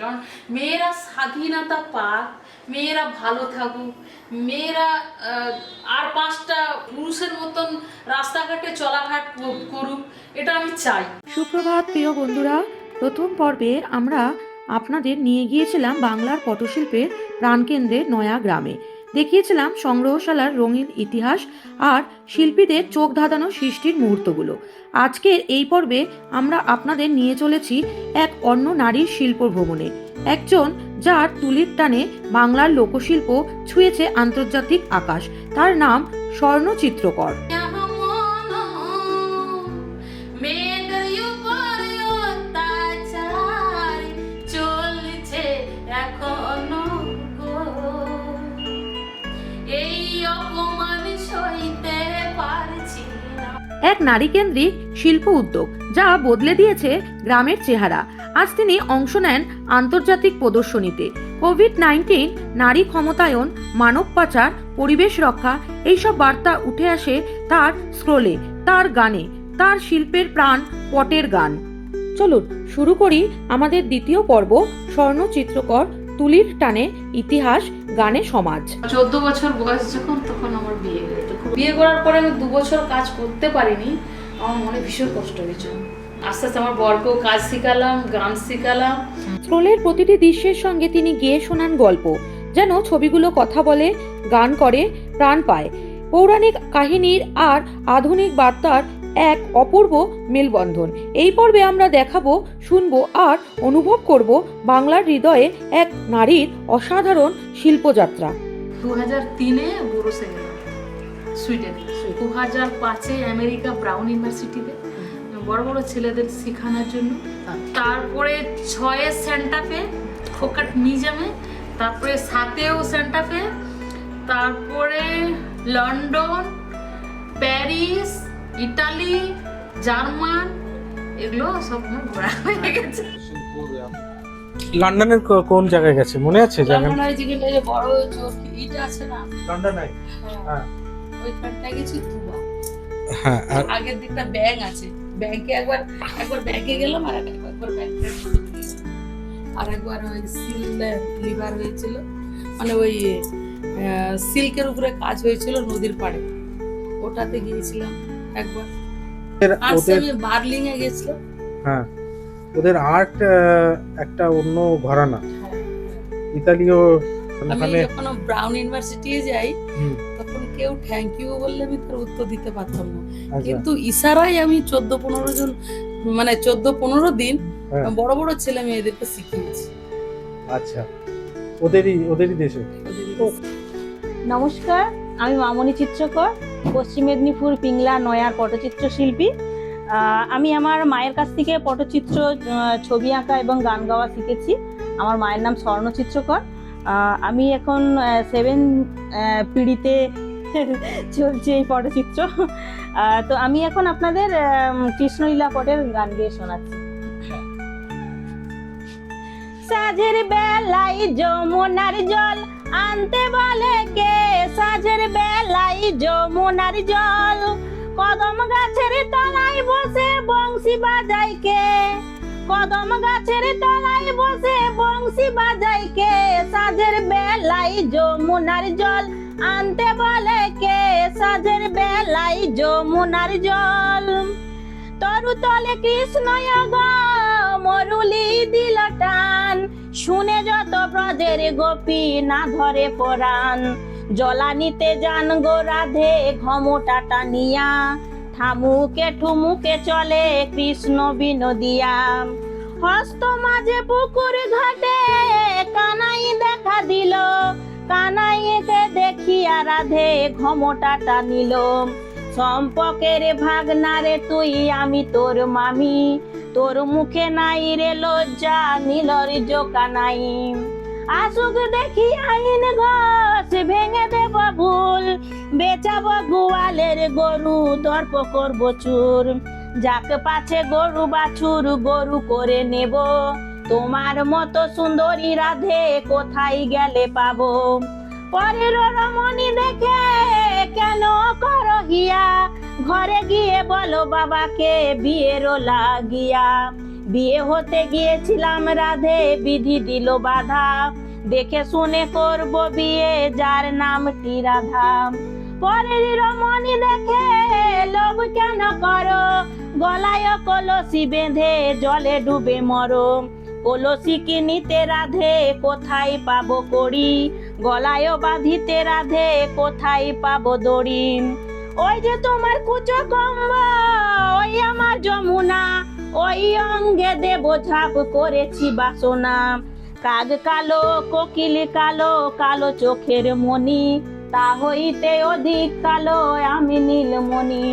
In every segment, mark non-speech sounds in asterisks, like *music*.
কারণ মেয়েরা স্বাধীনতা পাক, মেয়েরা ভালো থাকুক, মেয়েরা আর পাঁচটা পুরুষের মতন রাস্তাঘাটে চলাঘাট করুক, এটা আমি চাই। সুপ্রভাত, প্রিয় বন্ধুরা, প্রথম পর্বে আমরা আপনাদের নিয়ে গিয়েছিলাম বাংলার পটশিল্পের প্রাণকেন্দ্রে নয়া গ্রামে। দেখিয়েছিলাম সংগ্রহশালার রঙিন ইতিহাস আর শিল্পীদের চোখ ধাঁধানো সৃষ্টির মুহূর্তগুলো। আজকের এই পর্বে আমরা আপনাদের নিয়ে চলেছি এক অন্য নারীর শিল্প ভ্রমণে। একজন যার তুলির টানে বাংলার লোকশিল্প ছুঁয়েছে আন্তর্জাতিক আকাশ। তার নাম স্বর্ণ চিত্রকর এক নারীকেন্দ্রিক শিল্প উদ্যোগ যা বদলে দিয়েছে গ্রামের চেহারা। আজ তিনি অংশ নেন আন্তর্জাতিক প্রদর্শনীতে। কোভিড নাইন্টিন নারী ক্ষমতায়ন, মানব পাচার, পরিবেশ রক্ষা এইসব বার্তা উঠে আসে তার স্ক্রোলে, তার গানে, তার শিল্পের প্রাণ, পটের গান। চলুন, শুরু করি আমাদের দ্বিতীয় পর্ব স্বর্ণ চিত্রকর তুলির টানে ইতিহাস, গানে সমাজ। চোদ্দ বছর বয়স যখন, তখন আমার বিয়ে হয়েছে। বিয়ে করার পরে আমি দু বছর কাজ করতে পারিনি আমার মনে ভীষণ কষ্ট হয়েছে। আস্তে আস্তে আমার বরকেও কাজ শিখালাম গান শিখালাম। স্ক্রোলের প্রতিটি দৃশ্যের সঙ্গে তিনি গেয়ে শোনান গল্প যেন ছবিগুলো কথা বলে গান করে প্রাণ পায়। পৌরাণিক কাহিনীর আর আধুনিক বার্তার এক অপূর্ব মেলবন্ধন। এই পর্বে আমরা দেখাবো শুনব আর অনুভব করব বাংলার হৃদয়ে এক নারীর অসাধারণ শিল্পযাত্রা। দু হাজার তিনে গেলাম সুইডেন দু হাজার পাঁচে আমেরিকা ব্রাউন ইউনিভার্সিটিতে বড় বড় ছেলেদের শেখানোর জন্য। তারপরে ছয়ে সেন্টাফে ফোকাট মিউজিয়ামে তারপরে সাতেও সেন্টাফে তারপরে লন্ডন প্যারিস ইটালি জার্মান এগুলো সব ঘোরা হয়ে গেছে। লন্ডনের কোন জায়গায় গেছে? মনে আছে জায়গা? লন্ডন ওই যেখানে যে বড় ইট আছে না? লন্ডনে হ্যাঁ। ওইখানটা গেছি দুবার। হ্যাঁ আর আগের দিকটা ব্যাংক আছে। ব্যাংকে একবার একবার ব্যাংকে গেলাম আর একবার ব্যাংকে আর একবার ওই সিল লিভার হয়েছিল। মানে ওই সিল্কের উপরে কাজ হয়েছিল নদীর পাড়ে। ওটাতে গিয়েছিলাম একবার। আর আমি বার্লিং এ গেছিলাম হ্যাঁ ওদের আর্ট একটা অন্য ঘরানা। ইতালীয় আমি যখন ব্রাউন ইউনিভার্সিটি যাই কেউ থ্যাংক ইউ বললে আমি তার উত্তর দিতে পারতাম না। আচ্ছা। কিন্তু ইশারায় আমি চোদ্দ পনেরো জন মানে চোদ্দ পনেরো দিন হ্যাঁ। বড় বড় ছেলে মেয়েদেরকে শিখিয়েছি। আচ্ছা। ওদেরই ওদেরই দেশে। নমস্কার আমি মামনি চিত্রকর পশ্চিম মেদিনীপুর পিংলা নয়ার পটচিত্র শিল্পী। আমি আমার মায়ের কাছ থেকে পটচিত্র ছবি আঁকা এবং গান গাওয়া শিখেছি। আমার মায়ের নাম স্বর্ণ চিত্রকর। আমি এখন সেভেন পিড়িতে *laughs* চলছে এই পটচিত্র। তো আমি এখন আপনাদের কৃষ্ণলীলা পটের গান গিয়ে শোনাচ্ছি। সাজের বেলায় যমুনার জল আনতে বলে কে? সাজের বেলায় যমুনার জল কদম গাছের তলায় বসে বংশী বাজাই কে? কদম গাছের তলায় বসে বংশী বাজাই কে? সাজের বেলায় যমুনার জল আনতে বলে কে? সাজের বেলায় যমুনার জল। তরু তলে কৃষ্ণ মরুলি দিল টান। শুনে যত ব্রজের গোপী না ধরে পরাণ। জলানিতে যান গো রাধে ঘমটাটা নিয়া ঠামুকে ঠুমুকে চলে কৃষ্ণ বিনোদিয়া। হস্ত মাঝে পুকুর ঘাটে, কানাই দেখা দিল। কানাইকে দেখিয়া রাধে ঘমটাটা নিল। সম্পর্কের ভাগনারে তুই, আমি তোর মামি। তোর মুখে নাই রে লজ্জা নীলর জোকা নাই আসুক দেখি আইন ঘষ ভেঙে দেব ভুল। বেচাব গোয়ালের গরু দর্প করব চুর। যাকে পাছে গরু বাছুর, গরু করে নেব। তোমার মতো সুন্দরী রাধে কোথায় গেলে পাবো? পরের রমণী দেখে কেন করো হিয়া? ঘরে গিয়ে বলো বাবাকে বিয়ের লাগিয়া। বিয়ে হতে গিয়েছিলাম রাধে, বিধি দিল বাধা। দেখে শুনে করব বিয়ে, যার নামটি রাধা? পরের রমণী দেখে লোভ কেন করো? গলায় কলসি বেঁধে জলে ডুবে মরো। কলসি কিনিতে রাধে, কোথায় পাবো করি গলায় বাঁধিতে রাধে, কোথায় পাবো দড়ি? ওই যে তোমার কুচো কম্ব ওই আমার যমুনা, ওই অঙ্গে দেব ঝাপ করেছি বাসনা। কাক কালো, কোকিল কালো কালো চোখের মণি, তা হইতে অধিক কালো আমি নীলমণি।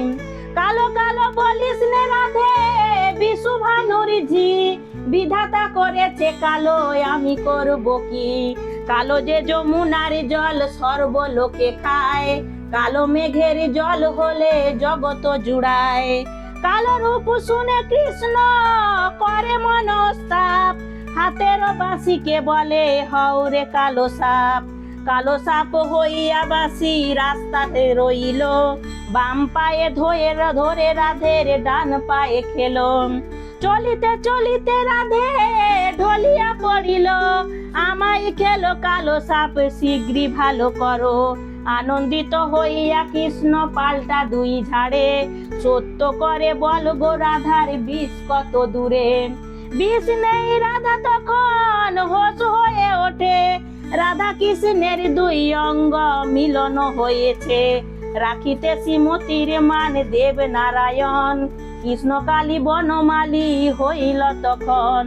কালো কালো বলিস নে রাধে বিশুভানুর ঝি বিধাতা করেছে কালো আমি করব কি? কালো যে যমুনার জল সর্বলোকে খায়, কালো মেঘের জল হলে জগত জুড়ায়। কালো রূপ শুনে কৃষ্ণ করে মনস্তাপ, হাতের বাসিকে বলে হৌরে কালো সাপ। কালো সাপ হইয়া বাসি রাস্তাতে রইল, বাম পায়ে ধরে ধরে রাধের ডান পায়ে খেলো। চলিতে চলিতে রাধে, ঢলিয়া পড়িল। আমায় খেলো কালো সাপ, শীঘ্রই ভালো করো। আনন্দিত হইয়া কৃষ্ণ পাল্টা দুই ঝাড়ে। সত্য করে বল গো রাধার বিষ কত দূরে? বিষ নেই রাধা তখন হোস হয়ে ওঠে। রাধা কৃষ্ণের দুই অঙ্গ মিলন হয়েছে। রাখিতে শ্রীমতির মান দেব নারায়ণ। কৃষ্ণ কালী বনমালী হইল তখন।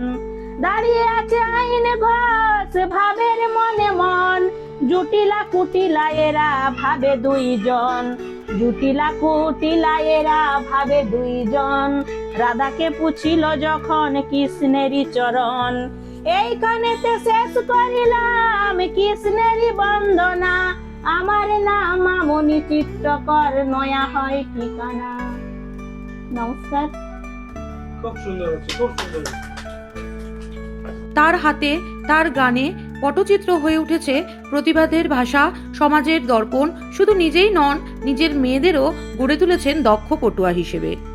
দাঁড়িয়ে আছে আইন ঘোষ, ভাবের মনে মন। জুটিলা কুটিলা এরা ভাবে দুইজন। জুটিলা কুটিলা এরা ভাবে দুইজন। রাধাকে পুছিল যখন কৃষ্ণেরই চরণ। এইখানেতে শেষ করিলাম কৃষ্ণেরই বন্দনা। আমার নাম মামনি চিত্রকর নয়া হয় ঠিকানা। নমস্কার। খুব সুন্দর হচ্ছে খুব সুন্দর। তার হাতে তার গানে পটচিত্র হয়ে উঠেছে প্রতিবাদের ভাষা সমাজের দর্পণ শুধু নিজেই নন নিজের মেয়েদেরও গড়ে তুলেছেন দক্ষ পটুয়া হিসেবে।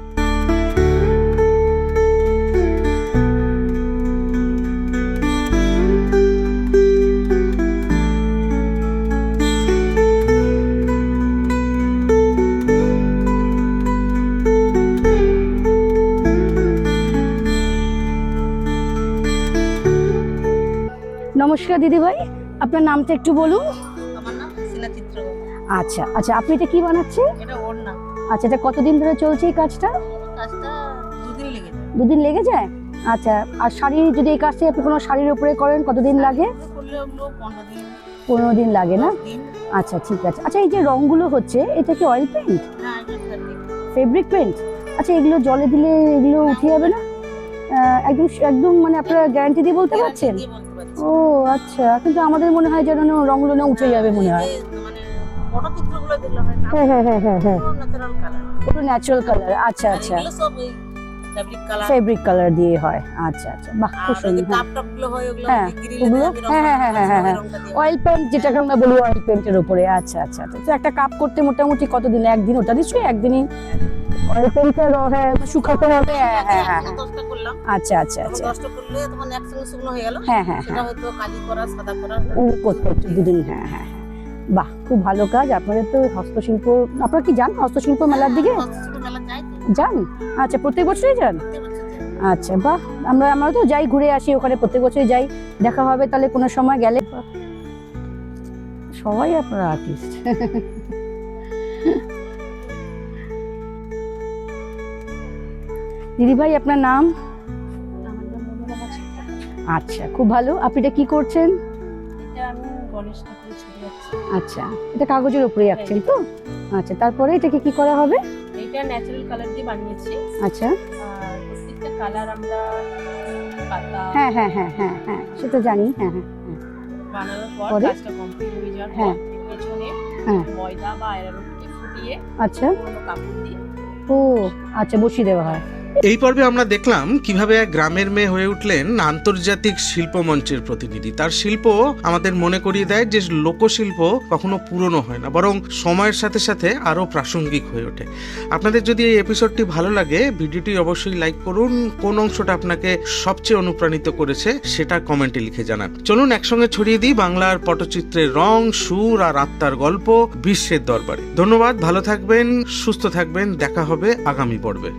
নমস্কার দিদিভাই আপনার নামটা একটু বলুন। আচ্ছা আচ্ছা আপনি এটা কি বানাচ্ছেন? আচ্ছা এটা কতদিন ধরে চলছে এই কাজটা? দুদিন লেগে যায়। আচ্ছা আর শাড়ি যদি এই কাজটা আপনি কোনো শাড়ির উপরে করেন কতদিন লাগে? পনেরো দিন। লাগে না? আচ্ছা ঠিক আছে। আচ্ছা এই যে রঙগুলো হচ্ছে এটা কি অয়েল পেন্ট। ফেব্রিক পেন্ট আচ্ছা এগুলো জলে দিলে এগুলো উঠে যাবে না? একদম একদম মানে আপনারা গ্যারান্টি দিয়ে বলতে পারছেন? পারছি। ও আচ্ছা। কিন্তু আমাদের মনে হয় যেন রংগুলো না উঠে যাবে মনে হয়। মানে পটচিত্রগুলো যেগুলো হয় হ্যাঁ হ্যাঁ হ্যাঁ হ্যাঁ ন্যাচারাল কালার একটু ন্যাচারাল কালার আচ্ছা আচ্ছা। সব ওই ফ্যাব্রিক কালার ফেব্রিক কালার দিয়ে হয়। আচ্ছা আচ্ছা। বাহ খুব সুন্দর। কাপ টাপগুলো হয় ওগুলো? হ্যাঁ, হ্যাঁ, হ্যাঁ, হ্যাঁ, হ্যাঁ, হ্যাঁ। অয়েল পেন্ট যেটাকে আমরা বলি অয়েল পেন্টের উপরে। আচ্ছা আচ্ছা আচ্ছা। তো একটা কাপ করতে মোটামুটি কতদিন? একদিন ওটা নিশ্চয়ই একদিনই অয়েল পেন্টের হ্যাঁ শুকাতে হবে। হ্যাঁ হ্যাঁ হ্যাঁ হ্যাঁ। আচ্ছা আচ্ছা আচ্ছা। দশটা করলে তখন একসঙ্গে শুকনো হয়ে গেল। হ্যাঁ হ্যাঁ হ্যাঁ। হয়তো কালি করা সাদা করা। করতে দুদিন হ্যাঁ হ্যাঁ হ্যাঁ। বাহ খুব ভালো কাজ। আপনাদের তো হস্তশিল্প আপনারা কি যান হস্তশিল্প মেলার দিকে? যান? আচ্ছা প্রত্যেক বছরই যান। আচ্ছা বাহ আমরা আমরা তো যাই ঘুরে আসি ওখানে প্রত্যেক বছরই যাই। দেখা হবে তাহলে কোনো সময় গেলে। সবাই আপনারা আর্টিস্ট দিদিভাই আপনার নাম। আচ্ছা খুব ভালো। আপনি এটা কি করছেন? এটা আমি গণেশ ঠাকুরের ছবি আঁকছি আচ্ছা এটা কাগজের উপরে আঁকছেন তো? আচ্ছা তারপরে এটাকে কি করা হবে? এইটা ন্যাচারাল কালার দিয়ে বানিয়েছি। আচ্ছা। আর প্রত্যেকটা কালার আমরা পাতা হ্যাঁ হ্যাঁ হ্যাঁ হ্যাঁ হ্যাঁ সেটা জানি হ্যাঁ হ্যাঁ বানানোর পর কাজটা কমপ্লিট হয়ে যাওয়ার পর হ্যাঁ। পেছনে হ্যাঁ। ময়দা বা অ্যারারুটকে ফুটিয়ে আচ্ছা। কাপড় দিয়ে ও আচ্ছা বসিয়ে দেওয়া হয়। এই পর্বে আমরা দেখলাম কীভাবে এক গ্রামের মেয়ে হয়ে উঠলেন আন্তর্জাতিক শিল্প মঞ্চের প্রতিনিধি। তার শিল্প আমাদের মনে করিয়ে দেয় যে লোকশিল্প কখনো পুরনো হয় না, বরং সময়ের সাথে সাথে আরও প্রাসঙ্গিক হয়ে ওঠে। আপনাদের যদি এই এপিসোডটি ভালো লাগে, ভিডিওটি অবশ্যই লাইক করুন। কোন অংশটা আপনাকে সবচেয়ে অনুপ্রাণিত করেছে সেটা কমেন্টে লিখে জানান। চলুন একসঙ্গে ছড়িয়ে দিই বাংলার পটচিত্রের রং, সুর আর আত্মার গল্প বিশ্বের দরবারে। ধন্যবাদ, ভালো থাকবেন, সুস্থ থাকবেন, দেখা হবে আগামী পর্বে।